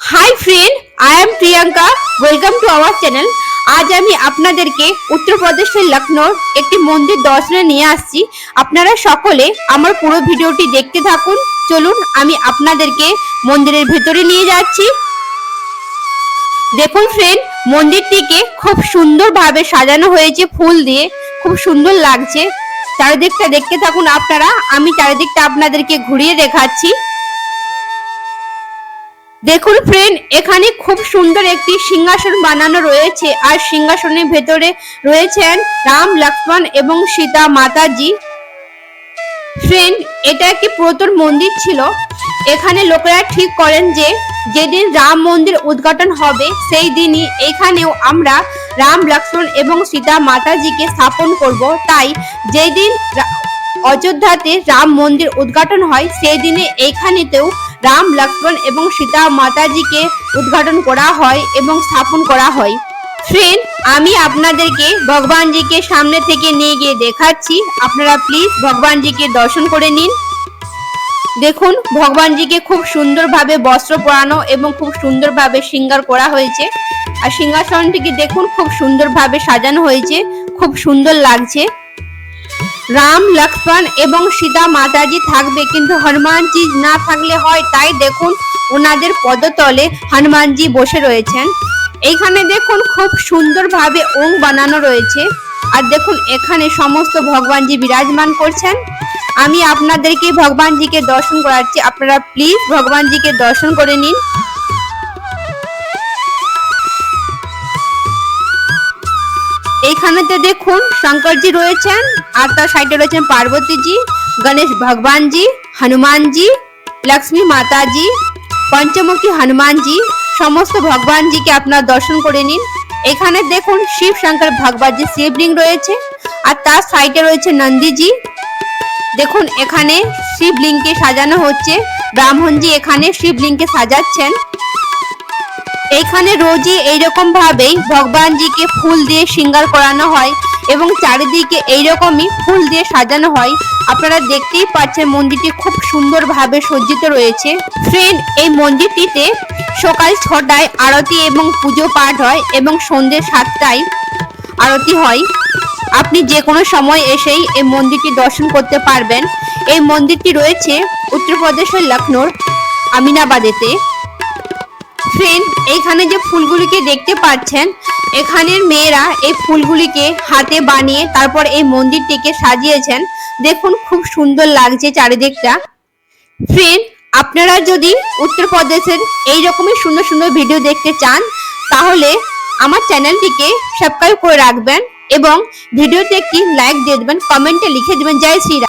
Hi friend I am Priyanka welcome to our channel আজ আমি আপনাদেরকে উত্তরপ্রদেশের লখনৌর একটি মন্দির দর্শনে নিয়ে আসছি। আপনারা সকলে আমার পুরো ভিডিওটি দেখতে থাকুন। চলুন, আমি আপনাদেরকে মন্দিরের ভেতরে নিয়ে যাচ্ছি। দেখুন ফ্রেন্ড মন্দিরটিকে খুব সুন্দরভাবে সাজানো হয়েছে ফুল দিয়ে। খুব সুন্দর লাগছে। চারিদিকটা দেখতে থাকুন আপনারা। আমি চারিদিকটা আপনাদেরকে ঘুরিয়ে দেখাচ্ছি। দেখুন ফ্রেন্ড এখানে খুব সুন্দর একটি সিংহাসন বানানো রয়েছে। আর সিংহাসনের ভেতরে রয়েছেন রাম, লক্ষ্মণ এবং সীতা মাতাজি। ফ্রেন্ড এটা একটি পুরাতন মন্দির ছিল। এখানে লোকেরা ঠিক করেন যে, যেদিন রাম মন্দির উদ্ঘাটন হবে, সেই দিনই এখানেও আমরা রাম, লক্ষ্মণ এবং সীতা মাতাজিকে স্থাপন করব। তাই যেদিন অযোধ্যাতে রাম মন্দির উদ্ঘাটন হয়, সেই দিনে এইখানেতেও রাম, লক্ষ্মণ এবং সীতা মাতাজিকে উদ্ঘাটন করা হয় এবং স্থাপন করা হয়। ফ্রেন্ড, আমি আপনাদেরকে ভগবানজিকে সামনে থেকে নিয়ে গিয়ে দেখাচ্ছি। আপনারা প্লিজ ভগবানজিকে দর্শন করে নিন। দেখুন, ভগবানজিকে খুব সুন্দরভাবে বস্ত্র পরানো এবং খুব সুন্দরভাবে শৃঙ্গার করা হয়েছে। আর সিংহাসনটিকে দেখুন, খুব সুন্দরভাবে সাজানো হয়েছে, খুব সুন্দর লাগছে। রাম, লক্ষ্মণ এবং সীতা মাতাজি থাকবে, কিন্তু হনুমানজি না থাকলে হয়, তাই দেখুন ওনাদের পদতলে হনুমানজি বসে রয়েছেন। এইখানে দেখুন খুব সুন্দরভাবে ওং বানানো রয়েছে। আর দেখুন, এখানে সমস্ত ভগবানজি বিরাজমান করছেন। আমি আপনাদেরকে ভগবানজিকে দর্শন করাচ্ছি, আপনারা প্লিজ ভগবানজিকে দর্শন করে নিন। এইখানেতে দেখুন শঙ্করজি রয়েছেন, আর তার সাইডে রয়েছেন পার্বতীজি, গণেশ ভগবানজি, হনুমানজি, লক্ষ্মী মাতাজি, পঞ্চমুখী হনুমানজি, সমস্ত ভগবানজিকে আপনার দর্শন করে নিন। এখানে দেখুন শিব শঙ্কর ভগবানজি, শিবলিঙ্গ রয়েছে, আর তার সাইডে রয়েছে নন্দীজি। দেখুন এখানে শিবলিঙ্গকে সাজানো হচ্ছে, ব্রাহ্মণজি এখানে শিবলিঙ্গকে সাজাচ্ছেন। এইখানে রোজই এইরকম ভাবেই ভগবানজিকে ফুল দিয়ে শৃঙ্গার করানো হয় এবং চারিদিকে এইরকমই ফুল দিয়ে সাজানো হয়। আপনারা দেখতেই পাচ্ছেন মন্দিরটি খুব সুন্দরভাবে সজ্জিত রয়েছে। ফ্রেন্ড এই মন্দিরটিতে সকাল ছটায় আরতি এবং পুজো পাঠ হয় এবং সন্ধ্যে সাতটায় আরতি হয়। আপনি যে কোনো সময় এসেই এই মন্দিরটি দর্শন করতে পারবেন। এই মন্দিরটি রয়েছে উত্তরপ্রদেশের লখনৌর আমিনাবাদেতে। ফ্রেন্ড এইখানে যে ফুলগুলিকে দেখতে পাচ্ছেন, এখানের মেয়েরা এই ফুলগুলিকে হাতে বানিয়ে তারপর এই মন্দিরটিকে সাজিয়েছেন। দেখুন, খুব সুন্দর লাগছে চারিদিকটা। ফ্রেন্ড আপনারা যদি উত্তরপ্রদেশের এই রকমই সুন্দর সুন্দর ভিডিও দেখতে চান, তাহলে আমার চ্যানেলটিকে সাবস্ক্রাইব করে রাখবেন এবং ভিডিওতে একটি লাইক দিয়ে দেবেন কমেন্টে লিখে দেবেন, জয় শ্রীরাম।